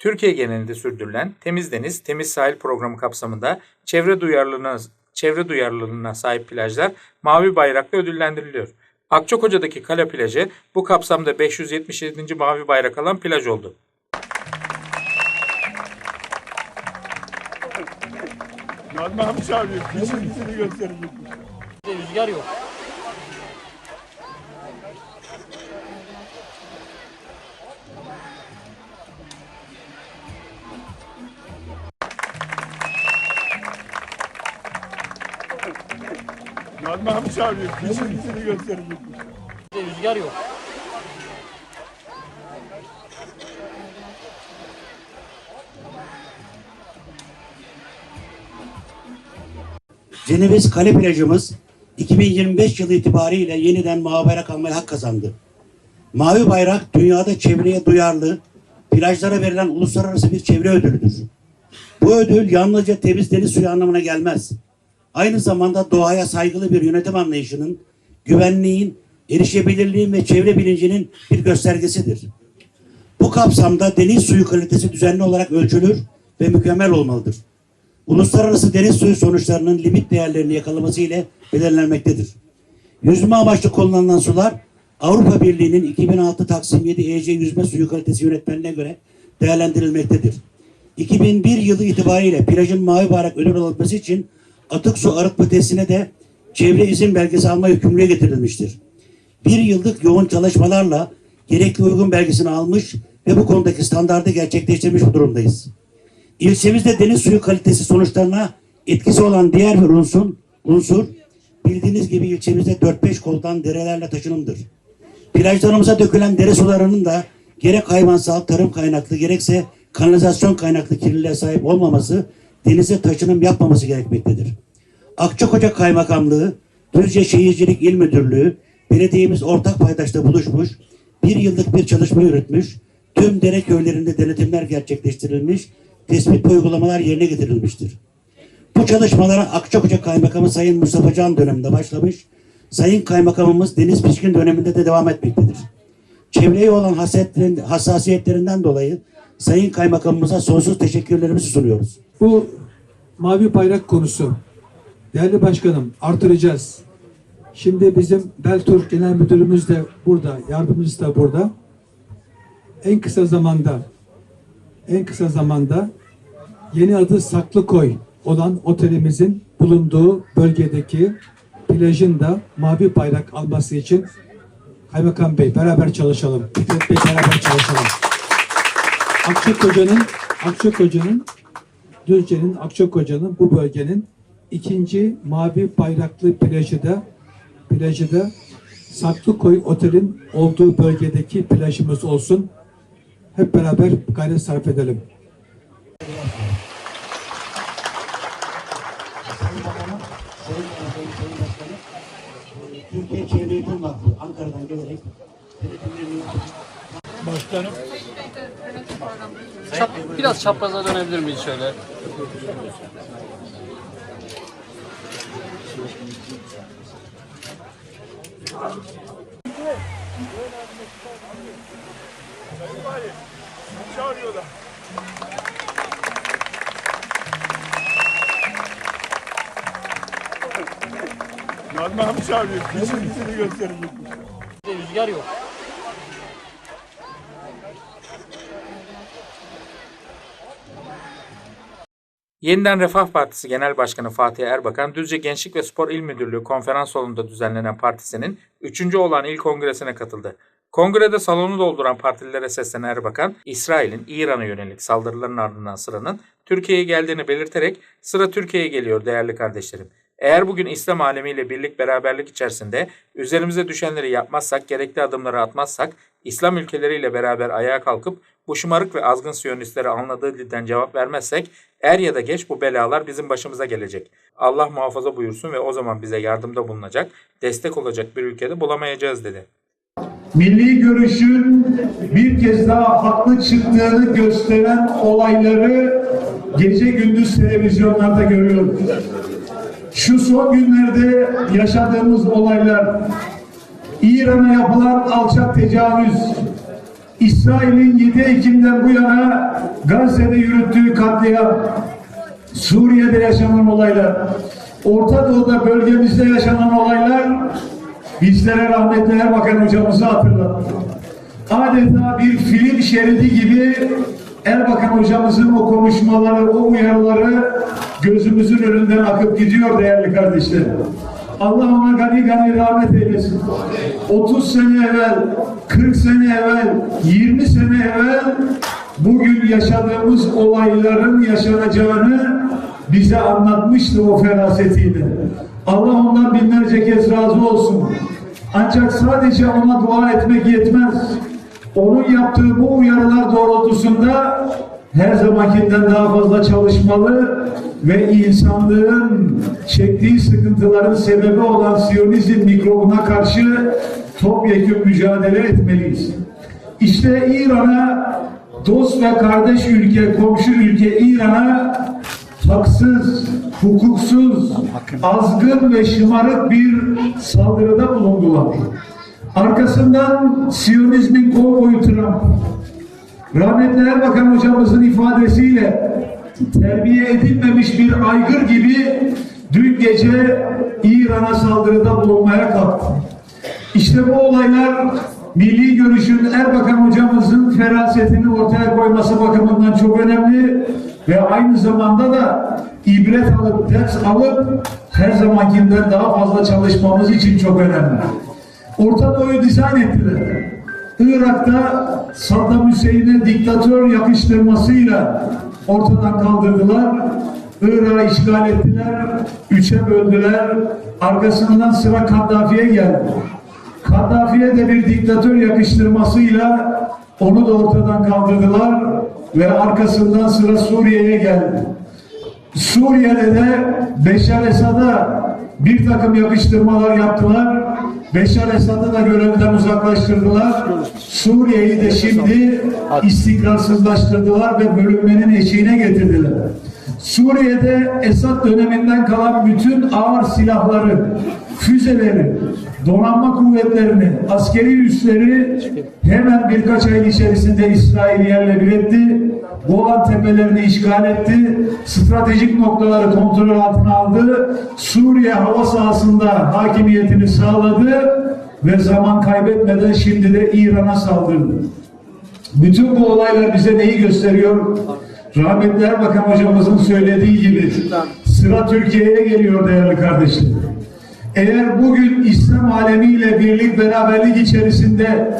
Türkiye genelinde sürdürülen Temiz Deniz, Temiz Sahil programı kapsamında çevre duyarlılığına, çevre duyarlılığına sahip plajlar mavi bayrakla ödüllendiriliyor. Akçakoca'daki Kale plajı bu kapsamda 577. mavi bayrak alan plaj oldu. Nazmi abi çağırıyor. Kışın gösterecek. Rüzgar yok. Abi çağırıyor. Kışın gösterecek. Rüzgar yok. Ceneviz Kale plajımız 2025 yılı itibariyle yeniden mavi bayrak almaya hak kazandı. Mavi bayrak dünyada çevreye duyarlı, plajlara verilen uluslararası bir çevre ödülüdür. Bu ödül yalnızca temiz deniz suyu anlamına gelmez. Aynı zamanda doğaya saygılı bir yönetim anlayışının, güvenliğin, erişebilirliğin ve çevre bilincinin bir göstergesidir. Bu kapsamda deniz suyu kalitesi düzenli olarak ölçülür ve mükemmel olmalıdır uluslararası deniz suyu sonuçlarının limit değerlerini yakalaması ile belirlenmektedir. Yüzme amaçlı kullanılan sular Avrupa Birliği'nin 2006 Taksim 7 EC yüzme suyu kalitesi yönetmenine göre değerlendirilmektedir. 2001 yılı itibariyle plajın mavi bayrak ödül alabilmesi için atık su arıtma testine de çevre izin belgesi alma yükümlülüğü getirilmiştir. Bir yıllık yoğun çalışmalarla gerekli uygun belgesini almış ve bu konudaki standardı gerçekleştirmiş bu durumdayız. İlçemizde deniz suyu kalitesi sonuçlarına etkisi olan diğer bir unsur, unsur bildiğiniz gibi ilçemizde 4-5 koldan derelerle taşınımdır. Plajlarımıza dökülen dere sularının da gerek hayvansal tarım kaynaklı gerekse kanalizasyon kaynaklı kirliliğe sahip olmaması denize taşınım yapmaması gerekmektedir. Akçakoca Kaymakamlığı, Düzce Şehircilik İl Müdürlüğü, belediyemiz ortak paydaşta buluşmuş, bir yıllık bir çalışma yürütmüş, tüm dere köylerinde denetimler gerçekleştirilmiş, tespit uygulamalar yerine getirilmiştir. Bu çalışmalara Akçakoca Kaymakamı Sayın Mustafa Can döneminde başlamış, Sayın Kaymakamımız Deniz Pişkin döneminde de devam etmektedir. Çevreye olan hassasiyetlerin- hassasiyetlerinden dolayı Sayın Kaymakamımıza sonsuz teşekkürlerimizi sunuyoruz. Bu mavi bayrak konusu. Değerli başkanım artıracağız. Şimdi bizim Beltur Genel Müdürümüz de burada, yardımcısı da burada. En kısa zamanda en kısa zamanda yeni adı Saklıkoy olan otelimizin bulunduğu bölgedeki plajın da mavi bayrak alması için Kaymakam Bey beraber çalışalım. Fikret Bey beraber çalışalım. Akçakoca'nın Akçakoca'nın Düzce'nin Akçakoca'nın bu bölgenin ikinci mavi bayraklı plajı da plajı da Saklıkoy Otel'in olduğu bölgedeki plajımız olsun. Hep beraber gayret sarf edelim. Türkiye Çevre Yönetim Vakfı Ankara'dan gelerek denetimlerini Başkanım. Çap, biraz çapraza dönebilir miyiz şöyle? Çağırıyorlar. Nazmi abi çağırıyor. Kışın gösterecek. Rüzgar yok. Yeniden Refah Partisi Genel Başkanı Fatih Erbakan, Düzce Gençlik ve Spor İl Müdürlüğü konferans salonunda düzenlenen partisinin 3. olan il kongresine katıldı. Kongrede salonu dolduran partililere seslenen Erbakan, İsrail'in İran'a yönelik saldırıların ardından sıranın Türkiye'ye geldiğini belirterek sıra Türkiye'ye geliyor değerli kardeşlerim. Eğer bugün İslam alemiyle birlik beraberlik içerisinde üzerimize düşenleri yapmazsak, gerekli adımları atmazsak, İslam ülkeleriyle beraber ayağa kalkıp bu şımarık ve azgın siyonistlere anladığı dilden cevap vermezsek er ya da geç bu belalar bizim başımıza gelecek. Allah muhafaza buyursun ve o zaman bize yardımda bulunacak, destek olacak bir ülkede bulamayacağız dedi. milli görüşün bir kez daha haklı çıktığını gösteren olayları gece gündüz televizyonlarda görüyoruz. Şu son günlerde yaşadığımız olaylar, İran'a yapılan alçak tecavüz, İsrail'in 7 Ekim'den bu yana Gazze'de yürüttüğü katliam, Suriye'de yaşanan olaylar, Orta Doğu'da bölgemizde yaşanan olaylar bizlere rahmetli Erbakan hocamızı hatırlattı. Adeta bir film şeridi gibi Erbakan hocamızın o konuşmaları, o uyarıları gözümüzün önünden akıp gidiyor değerli kardeşlerim. Allah ona gani gani rahmet eylesin. 30 sene evvel, 40 sene evvel, 20 sene evvel bugün yaşadığımız olayların yaşanacağını bize anlatmıştı o ferasetiyle. Allah ondan binlerce kez razı olsun. Ancak sadece ona dua etmek yetmez. Onun yaptığı bu uyarılar doğrultusunda her zamankinden daha fazla çalışmalı ve insanlığın çektiği sıkıntıların sebebi olan Siyonizm mikrobuna karşı topyekun mücadele etmeliyiz. İşte İran'a dost ve kardeş ülke, komşu ülke İran'a haksız, hukuksuz, azgın ve şımarık bir saldırıda bulundular. Arkasından Siyonizmin kovboyu Trump, rahmetli Erbakan hocamızın ifadesiyle terbiye edilmemiş bir aygır gibi dün gece İran'a saldırıda bulunmaya kalktı. İşte bu olaylar milli görüşün Erbakan hocamızın ferasetini ortaya koyması bakımından çok önemli ve aynı zamanda da ibret alıp ders alıp her zamankinden daha fazla çalışmamız için çok önemli. Orta Doğu'yu dizayn ettiler. Irak'ta Saddam Hüseyin'e diktatör yakıştırmasıyla ortadan kaldırdılar. Irak'ı işgal ettiler, üçe böldüler. Arkasından sıra Kaddafi'ye geldi. Kaddafi'ye de bir diktatör yakıştırmasıyla onu da ortadan kaldırdılar ve arkasından sıra Suriye'ye geldi. Suriye'de de Beşar Esad'a bir takım yakıştırmalar yaptılar. Beşar Esad'ı da görevden uzaklaştırdılar. Suriye'yi de şimdi istikrarsızlaştırdılar ve bölünmenin eşiğine getirdiler. Suriye'de Esad döneminden kalan bütün ağır silahları, füzeleri, donanma kuvvetlerini, askeri üsleri hemen birkaç ay içerisinde İsrail yerle bir etti. Golan tepelerini işgal etti. Stratejik noktaları kontrol altına aldı. Suriye hava sahasında hakimiyetini sağladı ve zaman kaybetmeden şimdi de İran'a saldırdı. Bütün bu olaylar bize neyi gösteriyor? Rahmetli Erbakan hocamızın söylediği gibi sıra Türkiye'ye geliyor değerli kardeşlerim. Eğer bugün İslam alemiyle birlik beraberlik içerisinde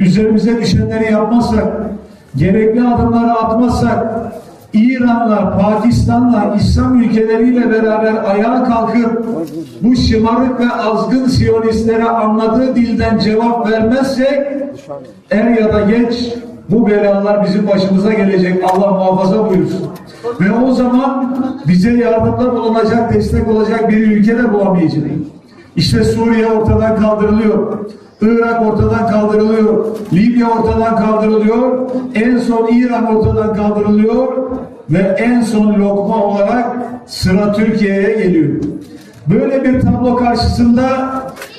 üzerimize düşenleri yapmazsak, gerekli adımları atmazsak, İran'la, Pakistan'la, İslam ülkeleriyle beraber ayağa kalkıp bu şımarık ve azgın Siyonistlere anladığı dilden cevap vermezsek er ya da geç bu belalar bizim başımıza gelecek. Allah muhafaza buyursun. Ve o zaman bize yardımda bulunacak, destek olacak bir ülke de bulamayacağız. İşte Suriye ortadan kaldırılıyor. Irak ortadan kaldırılıyor. Libya ortadan kaldırılıyor. En son İran ortadan kaldırılıyor. Ve en son lokma olarak sıra Türkiye'ye geliyor. Böyle bir tablo karşısında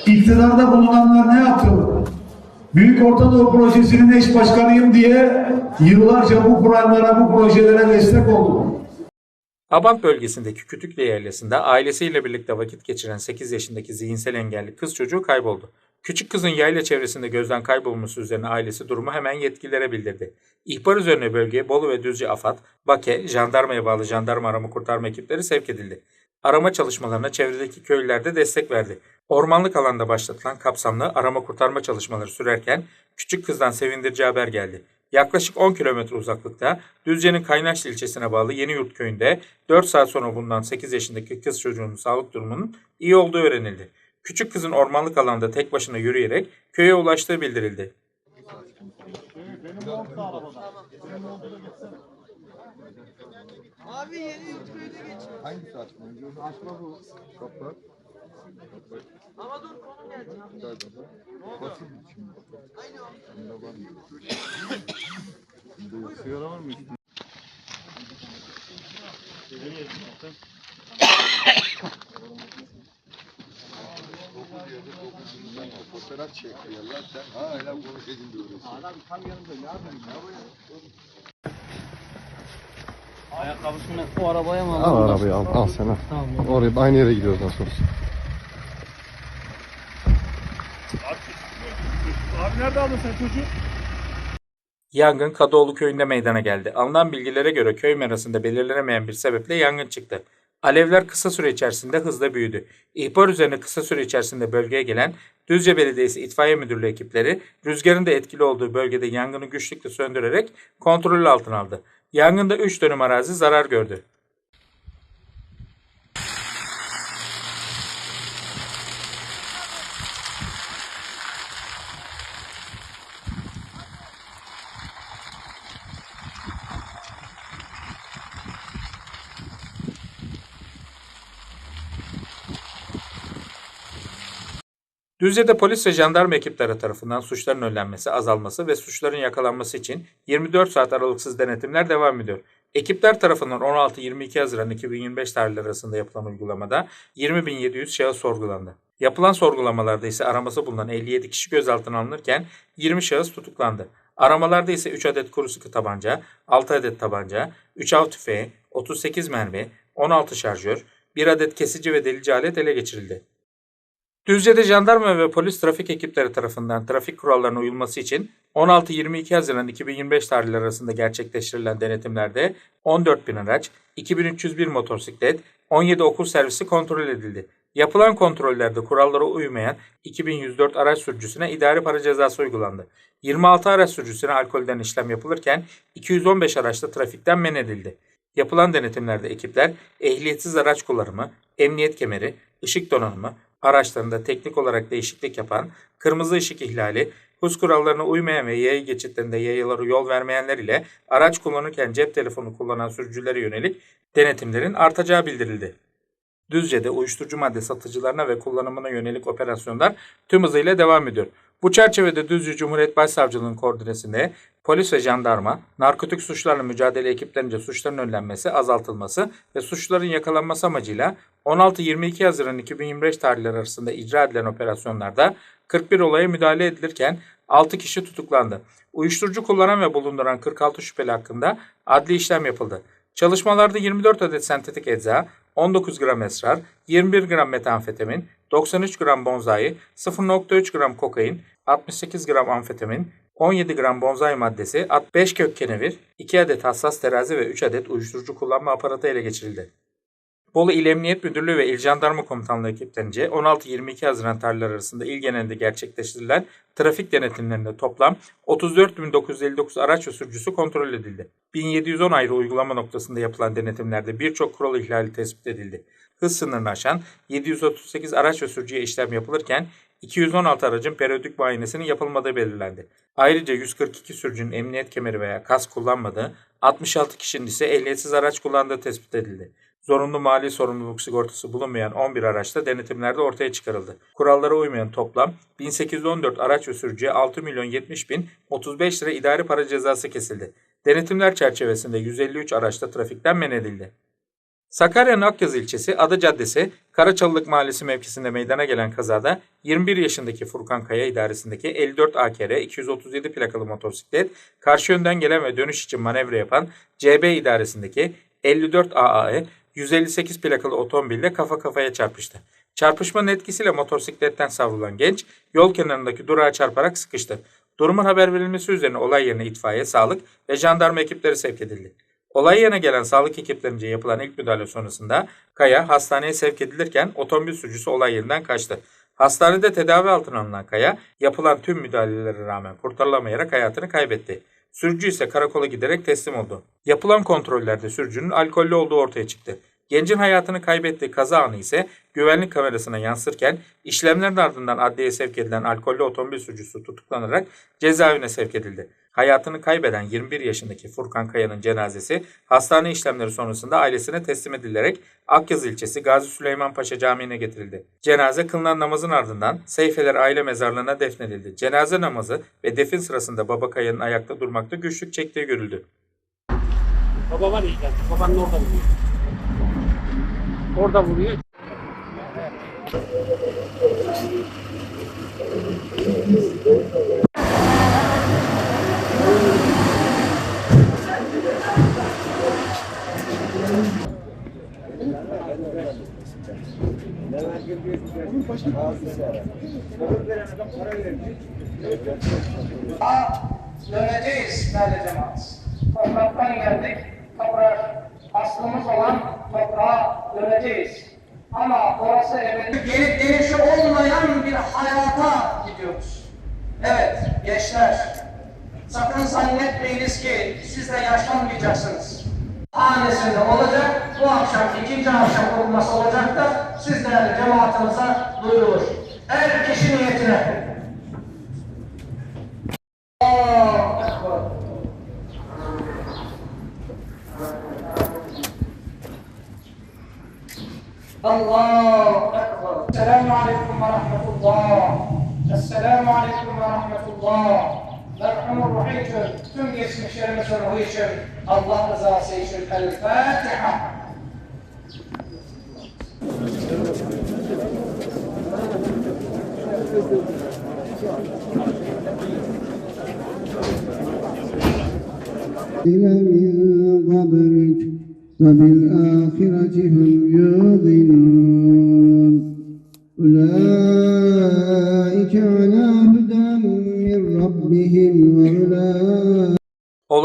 iktidarda bulunanlar ne yaptı? Büyük Orta Doğu Projesi'nin eş başkanıyım diye yıllarca bu programlara, bu projelere destek oldum. Abant bölgesindeki Kütükle yerlisinde ailesiyle birlikte vakit geçiren 8 yaşındaki zihinsel engelli kız çocuğu kayboldu. Küçük kızın yayla çevresinde gözden kaybolması üzerine ailesi durumu hemen yetkililere bildirdi. İhbar üzerine bölgeye Bolu ve Düzce AFAD, BAKE, jandarmaya bağlı jandarma arama kurtarma ekipleri sevk edildi. Arama çalışmalarına çevredeki köylüler de destek verdi. Ormanlık alanda başlatılan kapsamlı arama kurtarma çalışmaları sürerken küçük kızdan sevindirici haber geldi. Yaklaşık 10 kilometre uzaklıkta Düzce'nin Kaynaşlı ilçesine bağlı Yeniyurt köyünde 4 saat sonra bulunan 8 yaşındaki kız çocuğunun sağlık durumunun iyi olduğu öğrenildi. Küçük kızın ormanlık alanda tek başına yürüyerek köye ulaştığı bildirildi. Abi yeni yutkuyla geçiyor. Hangisi açma? Açma bu kapı. Ama dur konu geldi. Basın şimdi. Aynı var mı? Fotoğraf çekiyorlar. Sen hala konuşayım diyorsun. Adam tam yanımda ne yapayım? Ne? Ayakkabısını o arabaya mı aldın? Al arabayı al, al sen al. Tamam. Oraya aynı yere gidiyoruz nasıl olsa. Abi nerede aldın sen çocuğu? Yangın Kadıoğlu köyünde meydana geldi. Alınan bilgilere göre köy merasında belirlenemeyen bir sebeple yangın çıktı. Alevler kısa süre içerisinde hızla büyüdü. İhbar üzerine kısa süre içerisinde bölgeye gelen Düzce Belediyesi İtfaiye Müdürlüğü ekipleri rüzgarın da etkili olduğu bölgede yangını güçlükle söndürerek kontrol altına aldı. Yangında 3 dönüm arazi zarar gördü. Düzce'de polis ve jandarma ekipleri tarafından suçların önlenmesi, azalması ve suçların yakalanması için 24 saat aralıksız denetimler devam ediyor. Ekipler tarafından 16-22 Haziran 2025 tarihleri arasında yapılan uygulamada 20.700 şahıs sorgulandı. Yapılan sorgulamalarda ise araması bulunan 57 kişi gözaltına alınırken 20 şahıs tutuklandı. Aramalarda ise 3 adet kuru sıkı tabanca, 6 adet tabanca, 3 av tüfeği, 38 mermi, 16 şarjör, 1 adet kesici ve delici alet ele geçirildi. Düzce'de jandarma ve polis trafik ekipleri tarafından trafik kurallarına uyulması için 16-22 Haziran 2025 tarihleri arasında gerçekleştirilen denetimlerde 14 bin araç, 2301 motosiklet, 17 okul servisi kontrol edildi. Yapılan kontrollerde kurallara uymayan 2104 araç sürücüsüne idari para cezası uygulandı. 26 araç sürücüsüne alkolden işlem yapılırken 215 araçta trafikten men edildi. Yapılan denetimlerde ekipler ehliyetsiz araç kullanımı, emniyet kemeri, ışık donanımı, araçlarında teknik olarak değişiklik yapan, kırmızı ışık ihlali, hız kurallarına uymayan ve yaya geçitlerinde yayalara yol vermeyenler ile araç kullanırken cep telefonu kullanan sürücülere yönelik denetimlerin artacağı bildirildi. Düzce'de uyuşturucu madde satıcılarına ve kullanımına yönelik operasyonlar tüm hızıyla devam ediyor. Bu çerçevede Düzce Cumhuriyet Başsavcılığı'nın koordinesinde polis ve jandarma, narkotik suçlarla mücadele ekiplerince suçların önlenmesi, azaltılması ve suçların yakalanması amacıyla 16-22 Haziran 2025 tarihleri arasında icra edilen operasyonlarda 41 olaya müdahale edilirken 6 kişi tutuklandı. Uyuşturucu kullanan ve bulunduran 46 şüpheli hakkında adli işlem yapıldı. Çalışmalarda 24 adet sentetik ecza, 19 gram esrar, 21 gram metamfetamin, 93 gram bonzai, 0.3 gram kokain, 68 gram amfetamin, 17 gram bonzai maddesi, 5 kök kenevir, 2 adet hassas terazi ve 3 adet uyuşturucu kullanma aparatı ele geçirildi. Bolu İl Emniyet Müdürlüğü ve İl Jandarma Komutanlığı ekiplerince 16-22 Haziran tarihleri arasında il genelinde gerçekleştirilen trafik denetimlerinde toplam 34.959 araç ve sürücüsü kontrol edildi. 1710 ayrı uygulama noktasında yapılan denetimlerde birçok kural ihlali tespit edildi. Hız sınırını aşan 738 araç ve sürücüye işlem yapılırken 216 aracın periyodik muayenesinin yapılmadığı belirlendi. Ayrıca 142 sürücünün emniyet kemeri veya kas kullanmadığı, 66 kişinin ise ehliyetsiz araç kullandığı tespit edildi. Zorunlu mali sorumluluk sigortası bulunmayan 11 araçta denetimlerde ortaya çıkarıldı. Kurallara uymayan toplam 1814 araç ve sürücüye 6 milyon 70 bin 35 lira idari para cezası kesildi. Denetimler çerçevesinde 153 araçta trafikten men edildi. Sakarya'nın Akyazı ilçesi Ada Caddesi Karaçalık Mahallesi mevkisinde meydana gelen kazada 21 yaşındaki Furkan Kaya idaresindeki 54 AKR 237 plakalı motosiklet karşı yönden gelen ve dönüş için manevra yapan CB idaresindeki 54 AAE 158 plakalı otomobille kafa kafaya çarpıştı. Çarpışmanın etkisiyle motosikletten savrulan genç yol kenarındaki durağa çarparak sıkıştı. Durumun haber verilmesi üzerine olay yerine itfaiye, sağlık ve jandarma ekipleri sevk edildi. Olay yerine gelen sağlık ekiplerince yapılan ilk müdahale sonrasında Kaya hastaneye sevk edilirken otomobil sürücüsü olay yerinden kaçtı. Hastanede tedavi altına alınan Kaya yapılan tüm müdahalelere rağmen kurtarılamayarak hayatını kaybetti. Sürücü ise karakola giderek teslim oldu. Yapılan kontrollerde sürücünün alkollü olduğu ortaya çıktı. Gencin hayatını kaybettiği kaza anı ise güvenlik kamerasına yansırken işlemlerin ardından adliyeye sevk edilen alkollü otomobil sürücüsü tutuklanarak cezaevine sevk edildi. Hayatını kaybeden 21 yaşındaki Furkan Kaya'nın cenazesi hastane işlemleri sonrasında ailesine teslim edilerek Akyazı ilçesi Gazi Süleyman Paşa Camii'ne getirildi. Cenaze kılınan namazın ardından Seyfeler aile mezarlığına defnedildi. Cenaze namazı ve defin sırasında Baba Kaya'nın ayakta durmakta güçlük çektiği görüldü. Baba var ya. Babanın orada vuruyor. Orada vuruyor. Döneceğiz e değerli cemaat. Topraktan geldik, toprak aslımız olan toprağa döneceğiz. Ama orası ebedi geri dönüşü olmayan bir hayata gidiyoruz. Evet gençler, sakın zannetmeyiniz ki siz de yaşlanmayacaksınız. Hanesinde olacak, bu akşam ikinci akşam kurulması olacak da siz değerli cemaatimize duyurulur. Her kişi niyetine. Allahu Ekber. Selamun Aleyküm ve Rahmetullah. Esselamu Aleyküm ve Rahmetullah. Merhamun ruhu için, tüm geçmişlerimizin ruhu için, Allah rızası için El Fatiha. إلى من قبلك وبالآخرة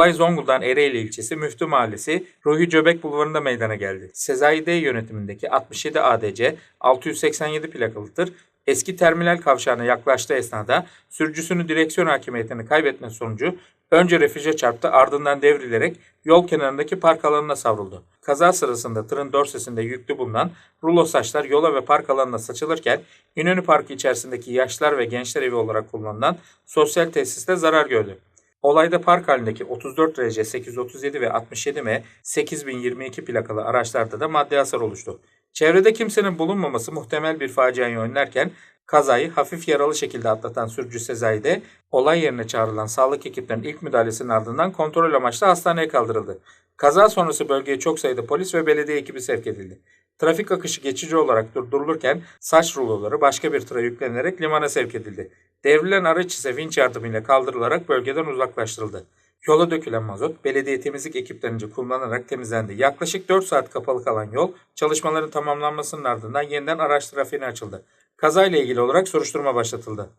Olay Zonguldak'ın Ereğli ilçesi Müftü Mahallesi Ruhi Cöbek Bulvarı'nda meydana geldi. Sezai D yönetimindeki 67 ADC 687 plakalı tır eski terminal kavşağına yaklaştığı esnada sürücüsünün direksiyon hakimiyetini kaybetme sonucu önce refüje çarptı ardından devrilerek yol kenarındaki park alanına savruldu. Kaza sırasında tırın dorsesinde yüklü bulunan rulo saçlar yola ve park alanına saçılırken İnönü Parkı içerisindeki yaşlar ve gençler evi olarak kullanılan sosyal tesiste zarar gördü. Olayda park halindeki 34 RC 837 ve 67 M 8022 plakalı araçlarda da maddi hasar oluştu. Çevrede kimsenin bulunmaması muhtemel bir faciayı önlerken kazayı hafif yaralı şekilde atlatan sürücü Sezai de olay yerine çağrılan sağlık ekiplerinin ilk müdahalesinin ardından kontrol amaçlı hastaneye kaldırıldı. Kaza sonrası bölgeye çok sayıda polis ve belediye ekibi sevk edildi. Trafik akışı geçici olarak durdurulurken saç ruloları başka bir tıra yüklenerek limana sevk edildi. Devrilen araç ise vinç yardımıyla kaldırılarak bölgeden uzaklaştırıldı. Yola dökülen mazot belediye temizlik ekiplerince kullanılarak temizlendi. Yaklaşık 4 saat kapalı kalan yol çalışmaların tamamlanmasının ardından yeniden araç trafiğine açıldı. Kazayla ilgili olarak soruşturma başlatıldı.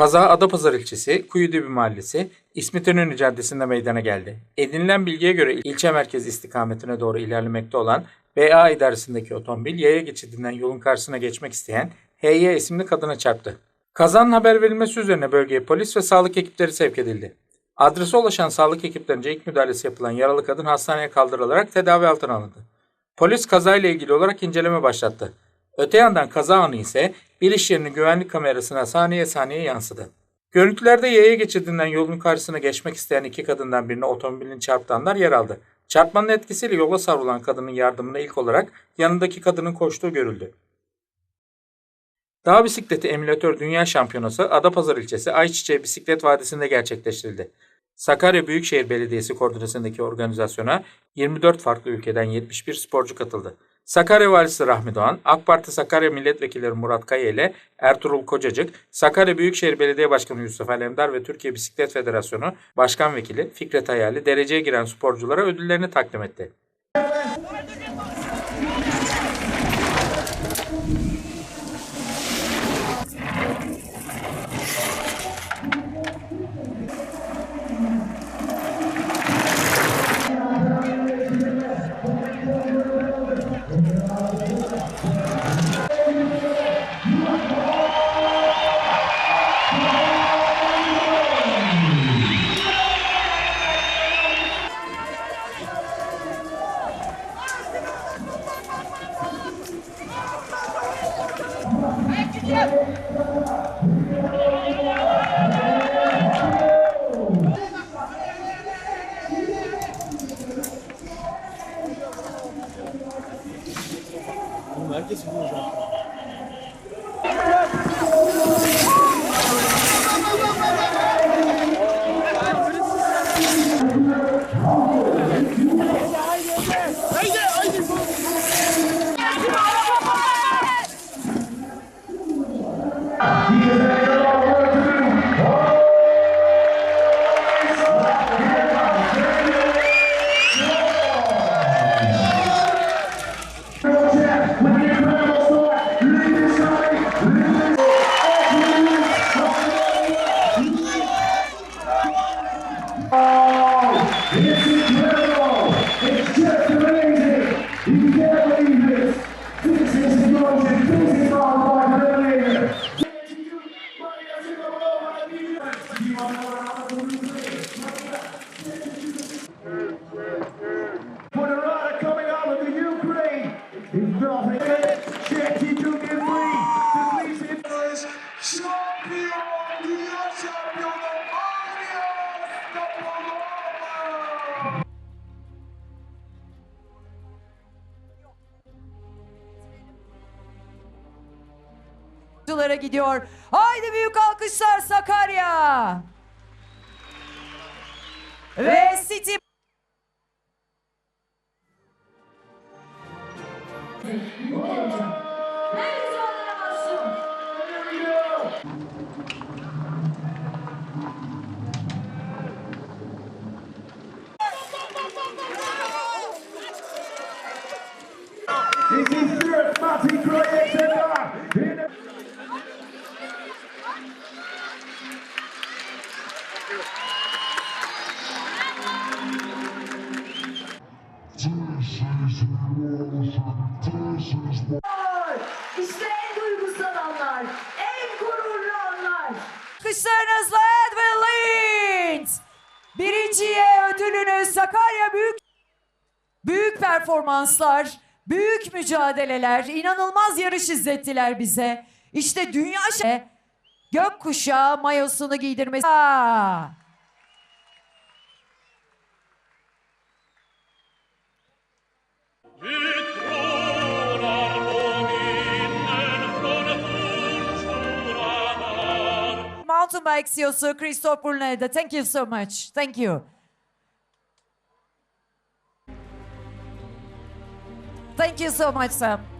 Kaza Adapazarı ilçesi Kuyudibi mahallesi İsmet İnönü Caddesi'nde meydana geldi. Edinilen bilgiye göre ilçe merkezi istikametine doğru ilerlemekte olan BA idaresindeki otomobil yaya geçidinden yolun karşısına geçmek isteyen HY isimli kadına çarptı. Kazanın haber verilmesi üzerine bölgeye polis ve sağlık ekipleri sevk edildi. Adrese ulaşan sağlık ekiplerince ilk müdahalesi yapılan yaralı kadın hastaneye kaldırılarak tedavi altına alındı. Polis kazayla ilgili olarak inceleme başlattı. Öte yandan kaza anı ise bir iş yerinin güvenlik kamerasına saniye saniye yansıdı. Görüntülerde yaya geçidinden yolun karşısına geçmek isteyen iki kadından birine otomobilin çarptığı anlar yer aldı. Çarpmanın etkisiyle yola savrulan kadının yardımına ilk olarak yanındaki kadının koştuğu görüldü. Dağ bisikleti emülatör dünya şampiyonası Adapazarı ilçesi Ayçiçeği Bisiklet Vadisi'nde gerçekleştirildi. Sakarya Büyükşehir Belediyesi koordinasyondaki organizasyona 24 farklı ülkeden 71 sporcu katıldı. Sakarya Valisi Rahmi Doğan, AK Parti Sakarya Milletvekilleri Murat Kaya ile Ertuğrul Kocacık, Sakarya Büyükşehir Belediye Başkanı Yusuf Alemdar ve Türkiye Bisiklet Federasyonu Başkan Vekili Fikret Hayali dereceye giren sporculara ödüllerini takdim etti. Esse é Ve City Birinciye ödülünü Sakarya Büyük Büyük performanslar, büyük mücadeleler, inanılmaz yarış izlettiler bize. İşte dünya şey gökkuşağı mayosunu giydirmesi. Aa! Mountain bike CEO'su Christoph Brunel'de. Thank you so much. Thank you. Thank you so much, Sam.